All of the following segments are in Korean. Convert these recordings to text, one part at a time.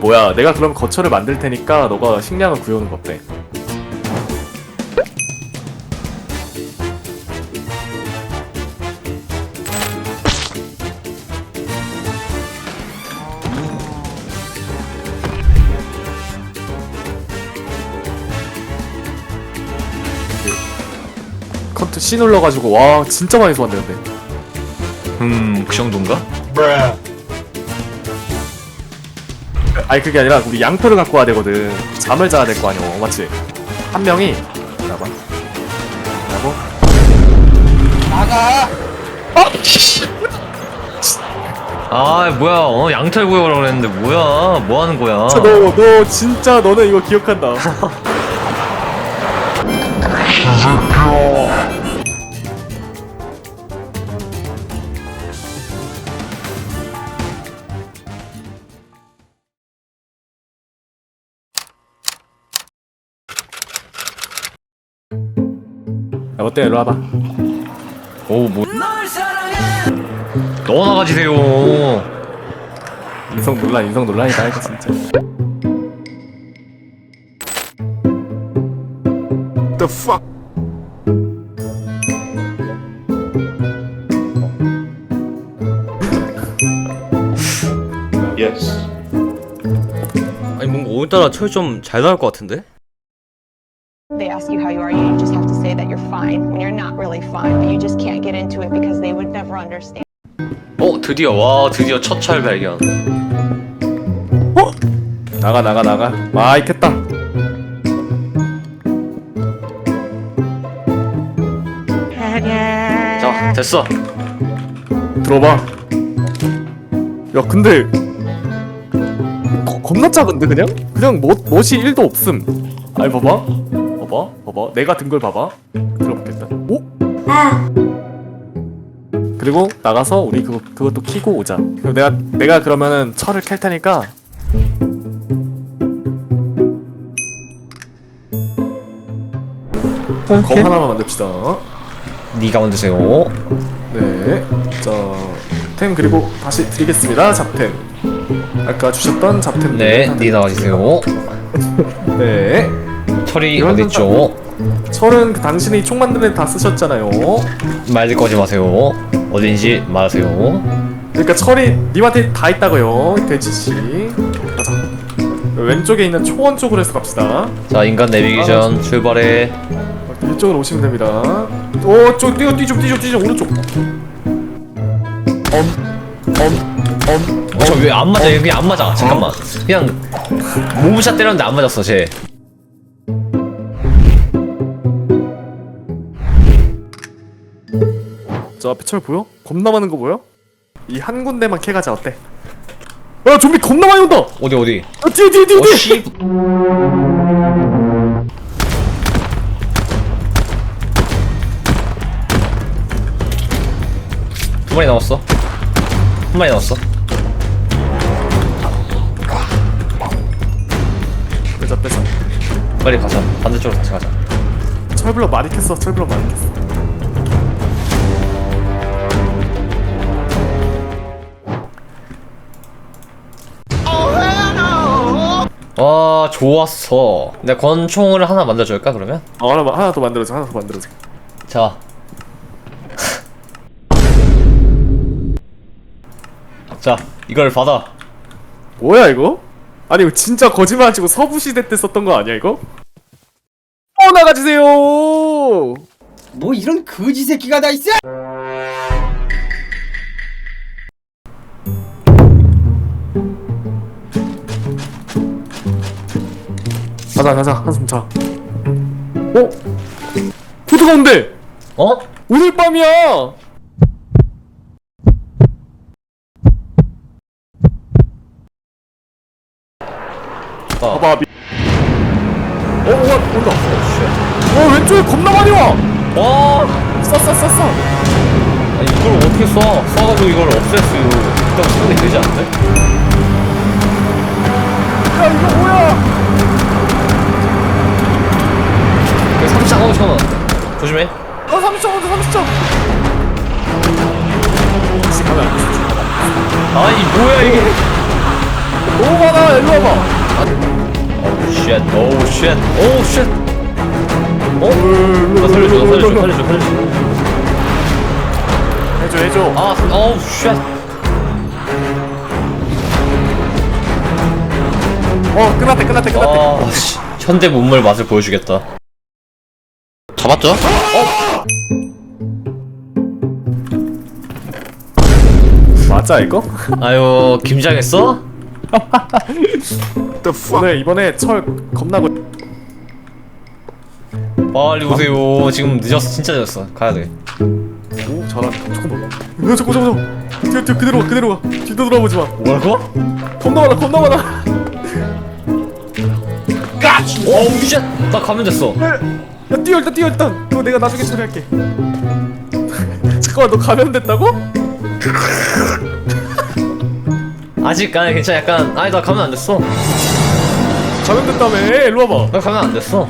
뭐야 내가 그럼 거처를 만들 테니까 너가 식량을 구해오는 거 어때? 컨트 C 눌러가지고 와 진짜 많이 소환돼 근데 음, 그 정도인가? 아니 그게 아니라 우리 양표를 갖고 와야 되거든. 잠을 자야 될 거 아니야 맞지? 한 명이 나봐 라고? 아, 뭐야, 어, 양털 구역이라고 그랬는데, 뭐야, 뭐 하는 거야? 너, 너 진짜 너는 이거 기억한다 어때 일로 와봐 오, 뭐. 너나 가지세요. 인성 논란 인성 논란이다 이거 진짜 The fuck? Yes. 아니 뭔가 오늘따라 철 좀 잘 나올 것 같은데? Ask you how you are, you just have to say that you're fine when you're not really fine, but you just can't get into it because they would never understand. 어, 드디어, 와, 드디어 첫철 발견. 나가 나가 나가 아이 캤다 자, 됐어. 들어봐 야 근데 거- 겁나 작은데 그냥? 그냥 멋, 멋이 1도 없음 아니 봐봐 봐봐 봐봐 내가 든 걸 봐봐 들어보겠다 오? 그리고 나가서 우리 그거, 그것도 키고 오자 그럼 내가 내가 그러면은 철을 캘 테니까 검 하나만 만듭시다 네가 만드세요. 네. 자, 템 그리고 다시 드리겠습니다. 잡템. 아까 주셨던 잡템. 네, 네 나와주세요. 네. 철이 이런 어딨죠? 철은 그 당신이 총 만드는 데다 쓰셨잖아요. 말 거지 마세요. 어딘지 말하세요. 그러니까 철이 님한테 다 있다고요. 돼지 씨. 가자. 왼쪽에 있는 초원 쪽으로 해서 갑시다. 자, 인간 내비게이션 출발해. 이쪽으로 오시면 됩니다. 오, 저 뛰어 뛰죠 뛰죠 뛰죠 오른쪽. 엄, 엄, 엄. 어, 왜안 맞아? 여기 안 맞아. 잠깐만. 그냥 모브샷 때렸는데 안 맞았어, 쟤. 저 앞에 철 보여? 겁나 많은 거 보여? 이 한 군데만 캐가자 어때? 야 좀비 겁나 많이 온다! 어디 어디? 아, 뒤에 뒤에 뒤에 어, 뒤에! 씨. 두 마리 남았어. 한 마리 남았어. 뺏어 뺏어 빨리 가자. 반대쪽으로 다시 가자. 철블럭 많이 캤어 철블럭 많이 캤어 와, 좋았어. 내가 권총을 하나 만들어줄까 그러면? 어, 하나, 하나 더 만들어줘 하나 더 만들어줘 자. 자, 이걸 받아. 뭐야 이거? 아니 이거 진짜 거짓말 치고 서부시대 때 썼던 거 아니야 이거? 어 나가주세요 뭐 이런 거지 새끼가 다 있어? 가자 가자 한숨 자 어? 코드가 온대 어? 오늘 밤이야 어. 봐봐 미... 어 와, 온다 어 왼쪽에 겁나 많이 와 와! 쌌어 쌌어 아니, 이걸 어떻게 써? 써가지고 이걸 없앨 수 있다고 생각이 되지 않는데? 야 이거 뭐야 30장 5천원. 조심해. 어 30점 온다 30점 아니, 뭐야, 이게. 너무 많아 일로 와봐 쉣, 오우 쉣, 오우 쉣. 어? 나 살려줘, 나 살려줘, 살려줘, 살려줘. 해줘 해줘 아, 어우 쉣. 어 끝났대 끝났대 끝났대 아, 씨. 현대 문물 맛을 보여주겠다. 잡았죠? 맞아 이거? 아유, 김장했어? 오늘 이번에 철 겁나 걸 빨리 오세요. 지금 늦었어, 진짜 늦었어. 가야 돼. 오 잘한다 잠깐만 야 잠깐 잠깐 잠깐 뒤에 뒤에 그대로 가 그대로 가 뒤도 돌아보지 마 뭐라고? 겁나 많아 겁나 많아 어우 쉣. 나 가면 됐어. 야 뛰어 일단 뛰어 일단 그거 내가 나중에 처리할게 잠깐만 너 감염됐다고? 아직 아니 괜찮아. 약간 아니 나 가면 안 됐어. 감염됐다며 일로 와봐 나 가면 안 됐어.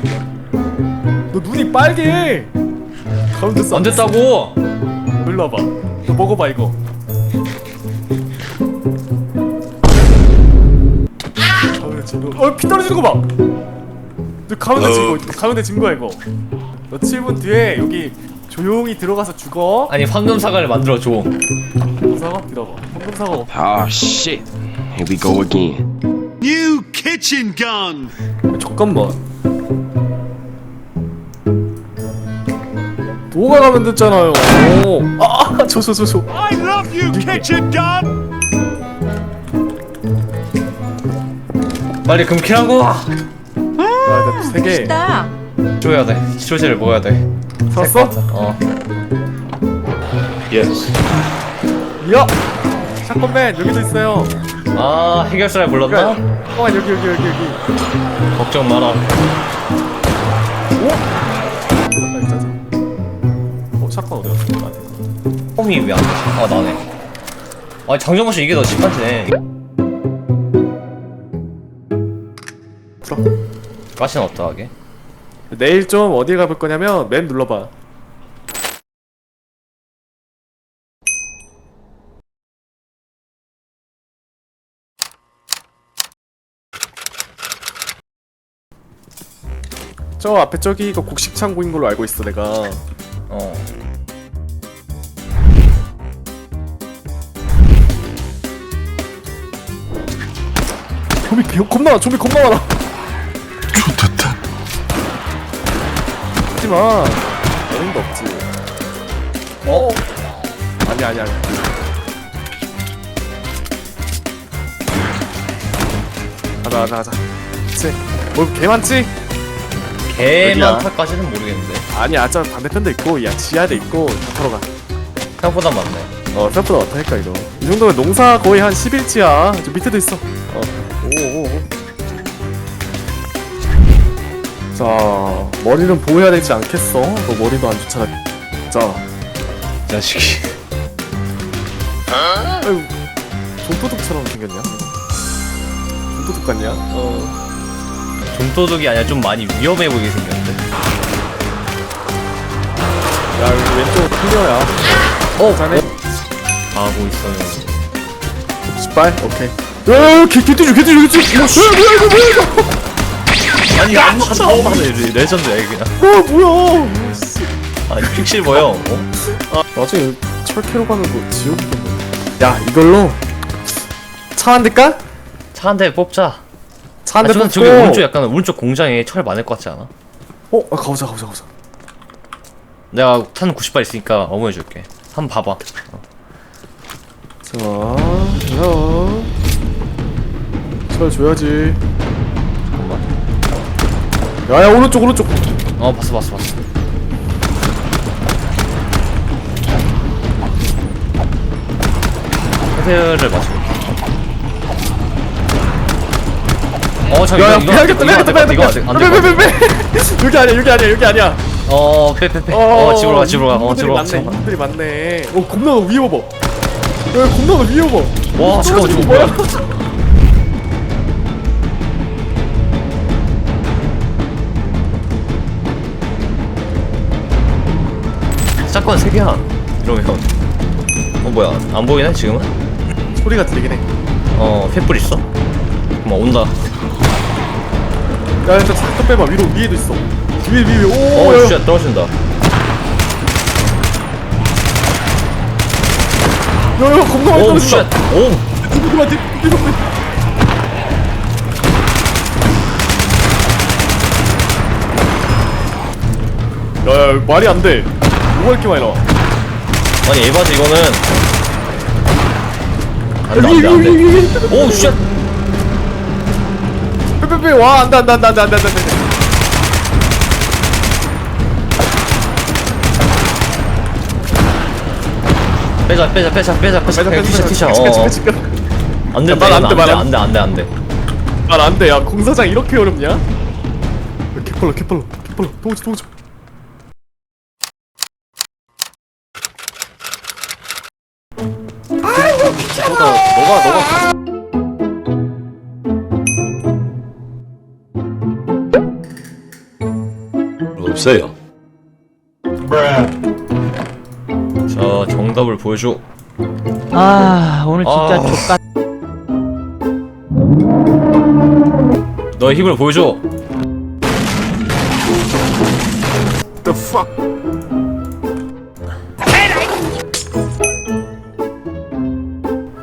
너 눈이 빨개 감염됐어 안 됐다고. 일로 와봐 너 먹어봐 이거 감염된 거 어피 떨어지는 거봐 너 감염된 친거 감염된 증거야 이거 너 7분 뒤에 여기 조용히 들어가서 죽어 아니 황금 사과를 만들어 줘. 사과? 기다려봐 황금 사과 없 Oh shit. Here we go again. New kitchen gun! 잠깐만 너가 가면 됐잖아요 아저저저저 I love you, kitchen gun! 빨리 금키라고. 세개 줘야 돼. 치료제를 먹어야 돼. 샀어? 어. 야! 샷건맨 여기도 있어요 아 해결사를 불렀나? 잠깐만 여기 여기 여기 여기 걱정 마라. 아, 있자, 있자. 어 샷건 어디 갔어? 홈이 왜안 돼? 아 나네. 아 장정모 씨 이게 더 심한데. 풀어 가시는 어떠하게? 내일 좀 어디 가볼 거냐면 맨 눌러봐 저 앞에 저기가 곡식 창고인 걸로 알고 있어 내가 어. 좀비 개- 겁나 많아 좀비 겁나 많아 하지만 어림도 없지. 어? 아니 아니 아니. 가자 가자 가자. 그치? 뭐개 많지? 개만 어디야? 탈까지는 모르겠는데. 아니야 저 반대편도 있고 야 지하도 있고 다 털어가. 생각보다 많네. 어 생각보다 어떡할까 이거. 이 정도면 농사 거의 한 10일치야. 저 밑에도 있어. 어. 오오오 자 머리는 보호해야 되지 않겠어? 너 머리도 안 좋잖아 자이 자식이. 아유 좀도둑처럼 생겼냐? 좀도둑 같냐? 어 좀도둑이 아니라 좀 많이 위험해 보이게 생겼는데. 야 여기 왼쪽 클리어야 어, 자네 가고 있어요. 신발 오케이 개띠주 개띠주 뭐 뭐야 뭐야 이거 뭐야 이거 아니 안 맞아. 안 맞아. 레전드야 이게 그냥. 어 뭐야 씨. 아니 픽실버요. 어? 나중에 철캐로 가는 거 지옥이겠네 야 이걸로 차 한 대까? 차 한 대 뽑자. 차한 아, 대 저는 뽑고 저기 오른쪽 약간 오른쪽 공장에 철 많을 것 같지 않아? 어? 아, 가보자 가보자 가보자 내가 탄 90발 있으니까 어머해줄게. 한번 봐봐. 자, 야, 잘 줘야지. 야야 오른쪽 오른쪽. 어 봤어 봤어 봤어. 헤드를 맞춰볼게. 어 잠깐 야야 빼야겠다 빼야겠다 빼야겠다. 이거 안돼 안돼 빼, 빼, 빼, 빼. 여기 아니야 여기 아니야 여기 아니야. 어빼빼빼 어 집으로 가 집으로 가어 집으로 가 인물들이 많네. 어 겁나 너 위에 봐봐. 야 겁나 너 위에 봐봐. 와 잠깐만 이거 뭐야 사건 3개야. 이러면. 어 뭐야. 안 보이네 지금은? 소리가 들리긴 해. 어 횃불 있어? 잠깐만 온다. 야 일단 살짝 빼봐. 위로 위에도 있어. 위에 위에 오 어우 야, 야. 쉣 떨어진다. 야야 겁나 많이 오우 떨어진다. 쉣오. 그만 뒤 뒤로 빼 야야 말이 안돼 뭐가 이렇게 많이 나와 아니 에바지 이거는 안돼 안돼 안돼 위에 위에 오우 쉣 빼빼빼 와 안돼 안돼 안돼 안돼 안돼 안돼 빼자 빼자 빼자 빼자 빼자 그냥 티셔 티셔 어 안돼 말안 돼, 말 안- 안돼 안돼 안돼 말 안돼 야 공사장 이렇게 어렵냐? 야, 개빨라 개빨라 개빨라 도우지 도우지 없어요. 자 정답을 보여줘 아 오늘 진짜 아. 족같 너의 힘을 보여줘 The fuck?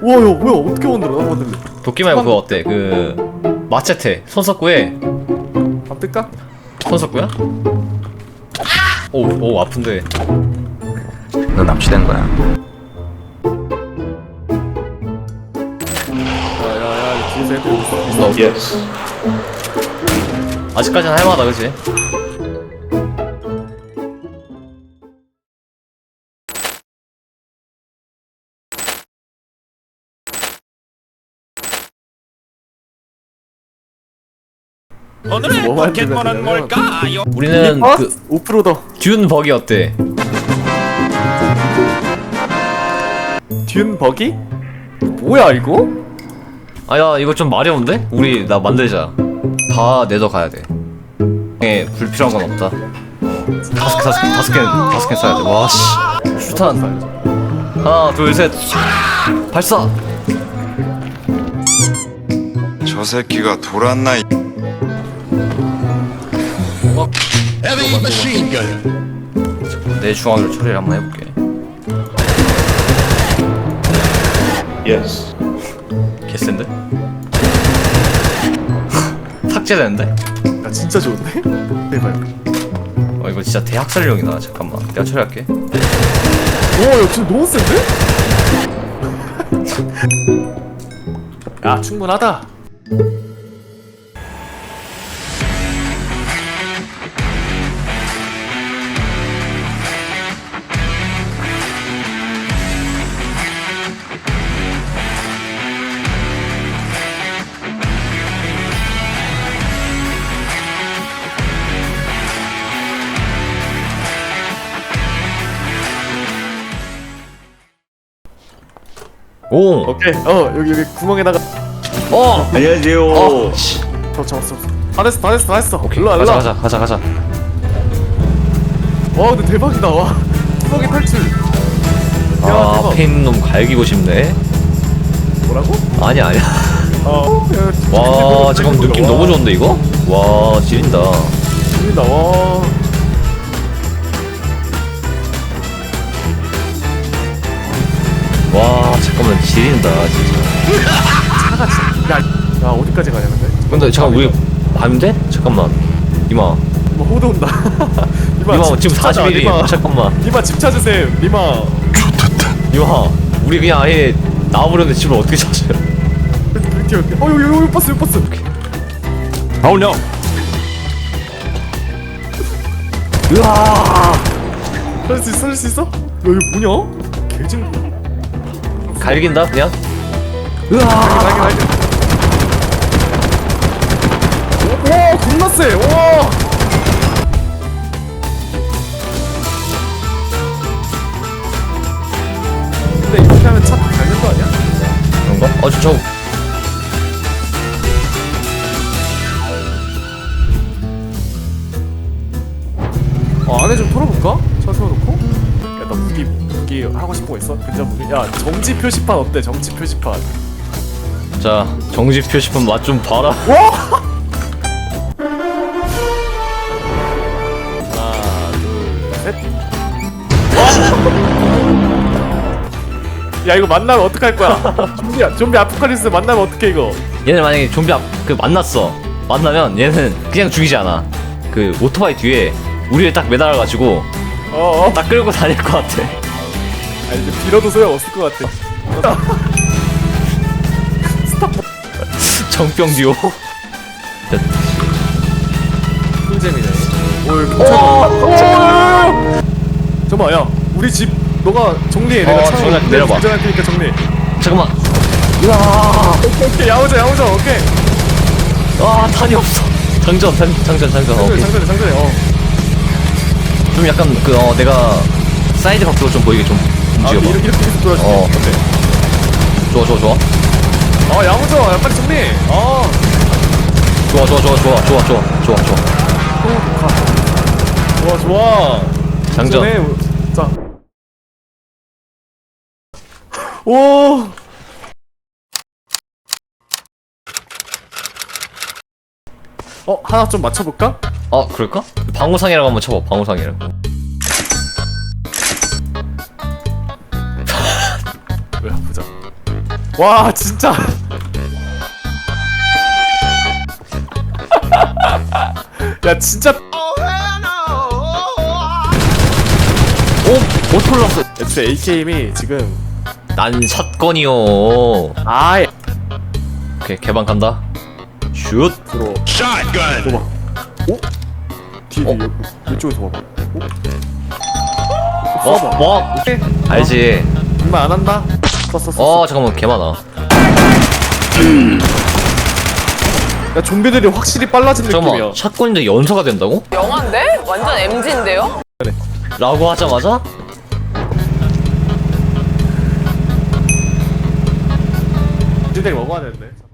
우와 야 뭐야 어떻게 만들어 나도 만들래 도끼 말고 그거 어때 그 마체테 손석구에 밥 뜰까? 손석구야? 오오 오, 아픈데. 너 납치된 거야. 야야야 뒤에서 애들 있어 너 아직까지는 할만하다 그치? 오늘의 뭐 만들면 포켓몬은 되냐면- 뭘까요? 우리는 어? 그 5%더 듄 버기 어때? 듄 버기? 뭐야 이거? 아야 이거 좀 마려운데? 우리 나 만들자 다 내서 가야 돼 에, 불필요한 건 없다 다섯 개 다섯 개 다섯 개 다섯 개 써야 돼 와씨 슈탄 하나 둘셋 발사 저 새끼가 돌았나 이 Heavy machine gun. 내 중앙으로 처리를 한번 해볼게 예스 개센데? 삭제되는데? 야 진짜 좋은데? 대박 어 이거 진짜 대학살용이다 잠깐만 내가 처리할게 오야 진짜 너무 센데? 야 충분하다 오! 오케이 어 여기 여기 구멍에다가 어! 안녕하세요. 어! 씨. 더 잡았어 잡았어. 다 됐어 다 됐어 다 됐어 오케이 일로와 가자 일로와 가자 가자 가자 와 근데 대박이다 와 구멍에 탈출 야 아 대박 팬놈 갈기고 싶네 뭐라고? 아니야 아니야 어 야, 와 잠깐 느낌 와, 너무 좋은데 이거? 와 지린다 재밌다 와 와 잠깐만 지린다 진짜. 야, 야 어디까지 가냐 근데? 근데 잠깐 우리 밤인데? 잠깐만. 이마. 뭐 호드 온다. 이마 지금 집 찾아, 41이 니마. 잠깐만. 니마 집 찾으세요 니마. 이마 우리 그냥 아예 나와버렸는데 집을 어떻게 찾아요? 뛰어 뛰어 어 여기 여기 여기 버스 여기 버스. Oh no. 살릴 수 있어? 살릴 수 있어? 야 이거 뭐냐? 개징 갈긴다 그냥? 날개 날개 오, 와 겁나 세 와 근데 이렇게 하면 차 갈는 거 아니야? 그런가? 어 저, 저 하고 싶은 거 있어? 근접 무기 야 정지 표시판 어때? 정지 표시판. 자자 정지표 싶은 맛좀 봐라. 야 이거 만나면 어떡할 거야? 좀비야 좀비 아포칼립스 만나면 어떡해 이거? 얘는 만약에 좀비 앞, 그 만났어. 만나면 얘는 그냥 죽이지 않아. 그 오토바이 뒤에 우리를 딱 매달아가지고 어어. 딱 끌고 다닐 것 같아 아 이제 빌어도 소용 없을 것 같아. 정병 듀오. 꿀잼이네. 오 잠깐만 야 우리 집 너가 정리해 내가 어, 정리할게, 내려봐. 운전할 테니까 정리해 잠깐만. 오케이 오케이. 야무져 야무져 오케이. 아 탄이 없어. 장전 장, 장전 장전. 어, 장전해 오케이. 장전해 장전해 어. 좀 약간 그 어 내가 사이드 각도로 좀 보이게 좀 아, 움직여봐 이렇게 이렇게 계속 돌아줄게 어. 어때 좋아 좋아 좋아 아 야무져 야 빨리 정리해 아 좋아 좋아 좋아 좋아 좋아 좋아 좋아 좋아 좋아 좋아 장전 전에 자. 오. 어 하나 좀 맞춰볼까? 어 그럴까? 방우상이라고 한번 쳐봐 방우상이라고 와 진짜. 야 진짜. 오! 오토 올랐어 애초에 AKM이 지금 난 샷건이요 아예 오케이 개방 간다 슛 들어 Shotgun. 들어봐. 오? 뒤에 어? 어? 이쪽에서 봐봐. 오? 어? 써봐. 뭐? 오케이. 알지 정말 안 한다. 썼어 썼어. 어 잠깐만 개 많아 야 좀비들이 확실히 빨라진 느낌이야. 잠깐만 샷건인데 연사가 된다고? 영화인데? 완전 MG인데요? 라고 하자마자 찌들이 먹어야 되는데.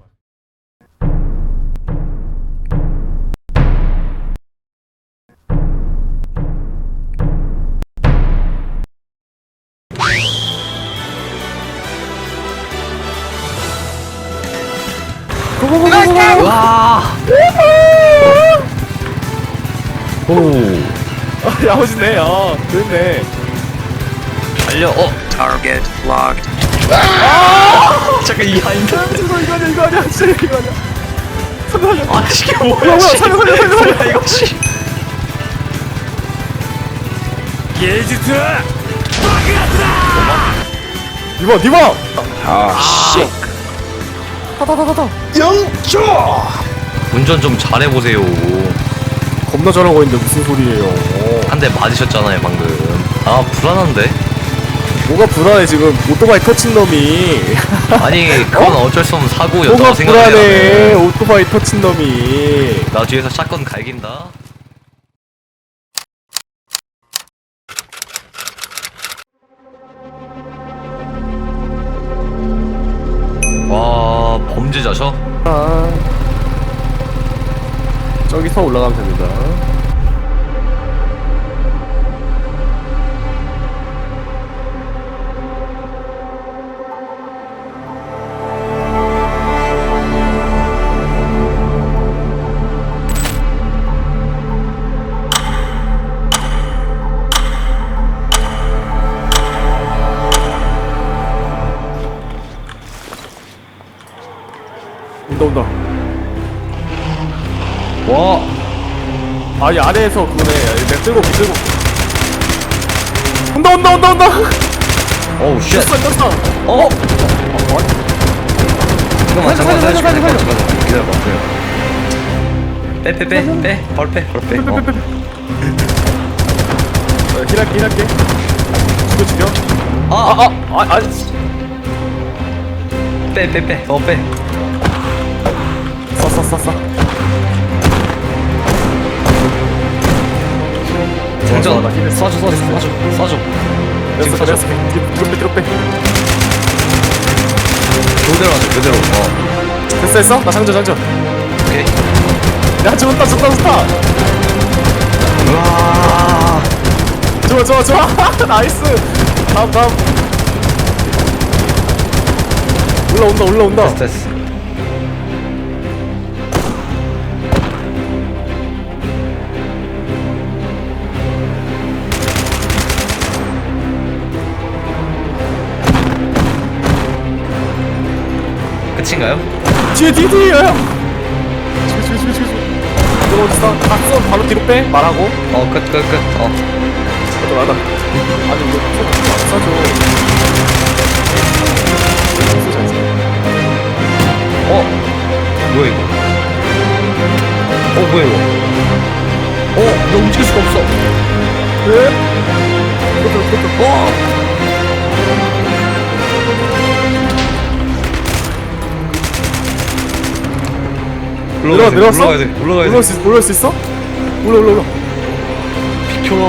아, 야무지네. 아, 됐네. 달려, 어. Target locked. 잠깐, 이 아닌데? 이거 이거 아니야 이거 아니야 진짜 이거 아니야. 살려 살려. 아, 이게 뭐야, 뭐야, 씨. 살려, 살려, 살려, 살려. 뭐야, 이거, 씨. 니봐 니봐. Oh shit. 타타타타타. 운전 좀 잘해보세요. 겁나 잘하고 있는데 무슨 소리예요? 한 대 맞으셨잖아요, 방금. 아, 불안한데? 뭐가 불안해 지금 오토바이 터친 놈이. 아니, 그건 어 쩔 수 없는 사고였다고 뭐가 불안해 생각해요. 오토바이 터친 놈이. 나 뒤에서 샷건 갈긴다. 와, 범죄자셔? 아. 저기서 올라가면 됩니다. 온다 온다. 와, 아니 아래에서 그거네 내가 들고 들고 온다 온다 온다 온다 어우, 쉣. 떴어 떴어 어? 잠깐만, 잠깐만, 살려, 살려, 잠깐만, 살려. 잠깐만, 기다려봐, 기다려봐. 빼, 빼, 빼, 빼, 바로 빼, 바로 빼. 어. 어, 힐할게 힐할게 죽여 죽여 아, 아, 아 아니 빼, 빼, 빼, 어, 빼. 쏴쏴쏴쏴 장전, 나 힐. 쏴줘, 쏴줘, 쏴줘, 쏴줘. 지금 쏴줘. 됐어 뒤로 빼 뒤로 빼 그대로 하자, 그대로. 어, 됐어 됐어 나 장전 장전 오케이. 야 좋다 좋다 좋다 우와. 좋아 좋아 좋아 나이스 다음 다음 올라온다 올라온다 됐어, 됐어. 끝인가요? 뒤에 뒤에 뒤에 야야 뒤에 뒤에 뒤에 뒤에 이거 어딨어? 갔어 바로 뒤로 빼 말하고 어, 끝, 끝, 끝. 어. 맞다 맞다 아니 이거 안 싸줘 어? 뭐야, 이거? 어, 뭐야, 이거? 어, 나 움직일 수가 없어. 왜? 어! 올라가야 돼, 내려왔어? 올라가야 돼, 올라가야 돼. 올라올 수, 올라올 수 있어? 올라 올라 올라 비켜. 올라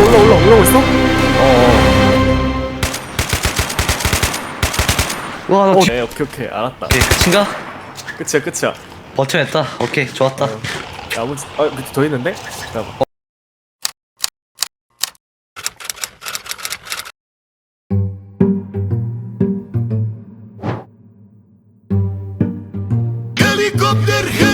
올라 올라 올라오고 있어? 와, 나 어, 뒤... 네 오케이 오케이 알았다 오케이, 끝인가? 끝이야 끝이야 버텨냈다. 오케이, 좋았다. 야, 아무 짓- 아 밑에 더 있는데? 기다려 봐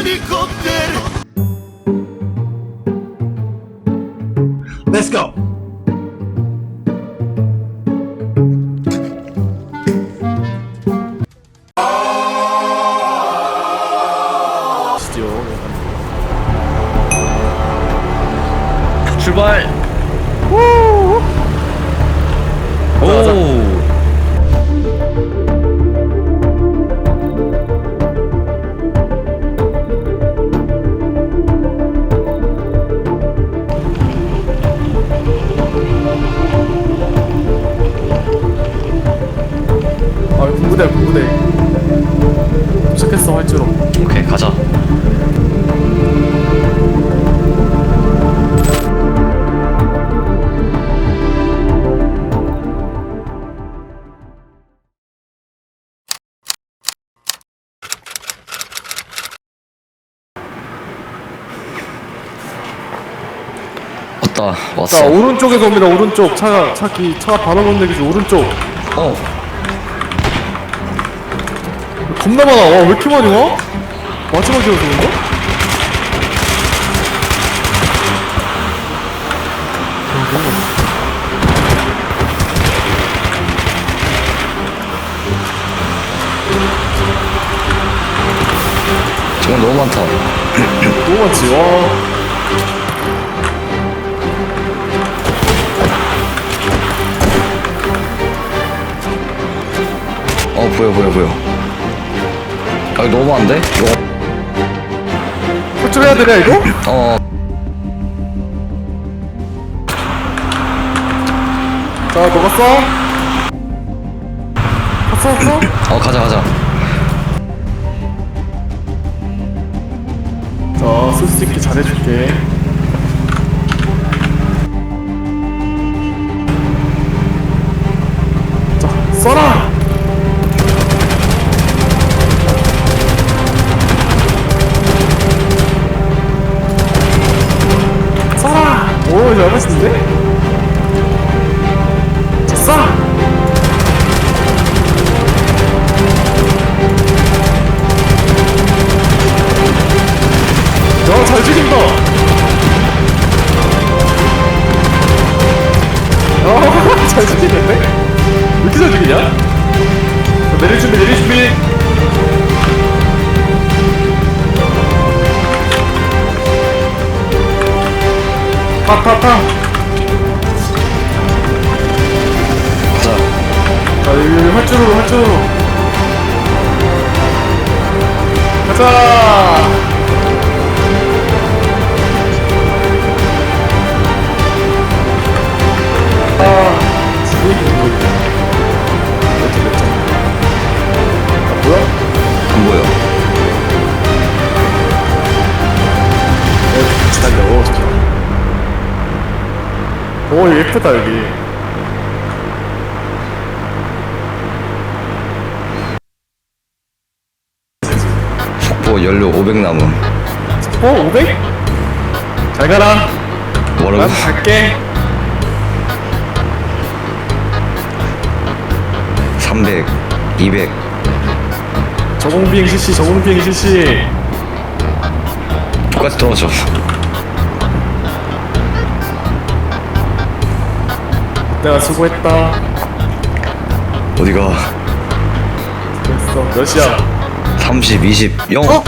왔다, 자 왔어. 오른쪽에서 옵니다 오른쪽 차가 차기 차가 바로 건너기지 오른쪽 어, 겁나 많아 와왜 이렇게 많이 와? 마지막에 와서 그런가? 정말 너무 많다. 너무 많지 와 어, 보여, 보여, 보여. 아, 이거 너무 많은데? 이거, 활주로 해야 되냐 이거? 어, 자써 써? 써? 어, 가자, 가자. 자 쓸 수 있게 잘해줄게 자 써라 오 타! 가자. 여기 활주로로, 활주로로! 가자! 아, 몇점 몇 점? 아, 뭐야? 안 보여. 어, 저기. 오, 예쁘다, 여기. 속보 연료 500 남음. 어, 500? 잘 가라. 뭐라고? 난 갈게. 300, 200. 저공비행 실시, 저공비행 실시. 똑같이 떨어져. 내가 수고했다. 어디가? 됐어. 몇 시야? 30 20 0 어?